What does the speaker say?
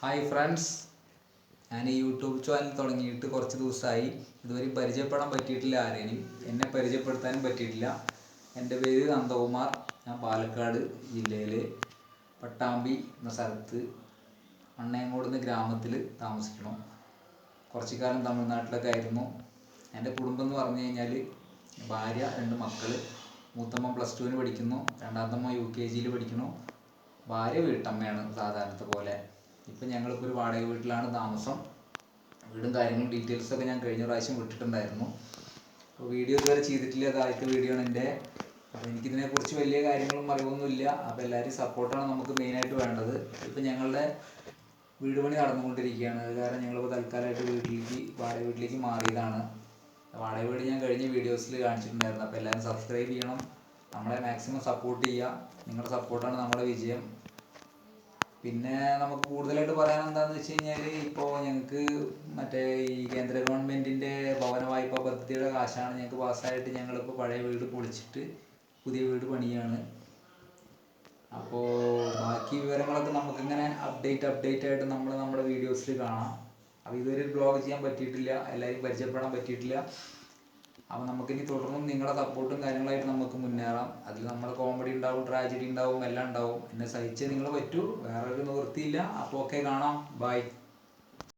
Hi friends ഞാൻ ഈ YouTube channel തുടങ്ങിയിട്ട് കുറച്ച് ദിവസമായി ഇതുവരെ പരിചയപ്പെടാൻ പറ്റിയിട്ടില്ല ആരെയും എന്നെ പരിചയപ്പെടുത്താനും പറ്റിയിട്ടില്ല. എന്റെ പേര് നന്ദകുമാർ. ഞാൻ പാലക്കാട് ജില്ലയിലെ പട്ടാമ്പി എന്ന സ്ഥലത്ത് അണ്ണയങ്കോട് എന്ന ഗ്രാമത്തിൽ താമസിക്കണം കുറച്ച് കാലം തമിഴ്നാട്ടിലൊക്കെ ആയിരുന്നു. എന്റെ കുടുംബം എന്ന് പറഞ്ഞു കഴിഞ്ഞാൽ ഭാര്യ രണ്ട് മക്കൾ മൂത്തമ്മ പ്ലസ് ടുവിന് പഠിക്കുന്നു. രണ്ടാമത്തമ്മ യു കെ ജിയിൽ പഠിക്കുന്നു. ഭാര്യ വീട്ടമ്മയാണ് സാധാരണത്തെ പോലെ. ഇപ്പം ഞങ്ങളിപ്പോൾ ഒരു വാടക വീട്ടിലാണ് താമസം. വീടും കാര്യങ്ങളും ഡീറ്റെയിൽസ് ഒക്കെ ഞാൻ കഴിഞ്ഞ പ്രാവശ്യം വിട്ടിട്ടുണ്ടായിരുന്നു. അപ്പോൾ വീഡിയോ ഇതുവരെ ചെയ്തിട്ടില്ല. ആദ്യത്തെ വീഡിയോ ആണ് എന്റെ അപ്പോൾ എനിക്കിതിനെക്കുറിച്ച് വലിയ കാര്യങ്ങളും അറിവൊന്നുമില്ല. അപ്പോൾ എല്ലാവരും സപ്പോർട്ടാണ് നമുക്ക് മെയിനായിട്ട് വേണ്ടത്. ഇപ്പം ഞങ്ങളുടെ വീട് പണി നടന്നുകൊണ്ടിരിക്കുകയാണ്. അത് കാരണം ഞങ്ങളിപ്പോൾ തൽക്കാലമായിട്ട് വീട്ടിലേക്ക് വാടക വീട്ടിലേക്ക് മാറിയതാണ്. വാടക വീട് ഞാൻ കഴിഞ്ഞ വീഡിയോസിൽ കാണിച്ചിട്ടുണ്ടായിരുന്നു. അപ്പോൾ എല്ലാവരും സബ്സ്ക്രൈബ് ചെയ്യണം. നമ്മളെ മാക്സിമം സപ്പോർട്ട് ചെയ്യുക. നിങ്ങളുടെ സപ്പോർട്ടാണ് നമ്മുടെ വിജയം. പിന്നെ നമുക്ക് കൂടുതലായിട്ട് പറയാൻ എന്താണെന്ന് വെച്ച് കഴിഞ്ഞാൽ ഇപ്പോൾ ഞങ്ങൾക്ക് മറ്റേ ഈ കേന്ദ്ര ഗവൺമെന്റിന്റെ ഭവന വായ്പാ പദ്ധതിയുടെ കാശാണ് ഞങ്ങൾക്ക് പാസ്സായിട്ട് ഞങ്ങളിപ്പോൾ പഴയ വീട് പൊളിച്ചിട്ട് പുതിയ വീട് പണിയാണ്. അപ്പോൾ ബാക്കി വിവരങ്ങളൊക്കെ നമുക്കിങ്ങനെ അപ്ഡേറ്റ് അപ്ഡേറ്റ് ആയിട്ട് നമ്മൾ നമ്മുടെ വീഡിയോസിൽ കാണാം. അപ്പോൾ ഇതുവരെ ബ്ലോഗ് ചെയ്യാൻ പറ്റിയിട്ടില്ല എല്ലാവരും പരിചയപ്പെടാൻ പറ്റിയിട്ടില്ല. അപ്പോൾ നമുക്കിനി തുടർന്നും നിങ്ങളുടെ സപ്പോർട്ടും കാര്യങ്ങളായിട്ട് നമുക്ക് മുന്നേറാം. അതിൽ നമ്മുടെ കോമഡി ഉണ്ടാവും ട്രാജഡി ഉണ്ടാവും എല്ലാം ഉണ്ടാവും. എന്നെ സഹിച്ചേ നിങ്ങൾ പറ്റൂ. വേറെ ഒരു നിവൃത്തിയില്ല. അപ്പോൾ ഓക്കെ കാണാം. ബൈ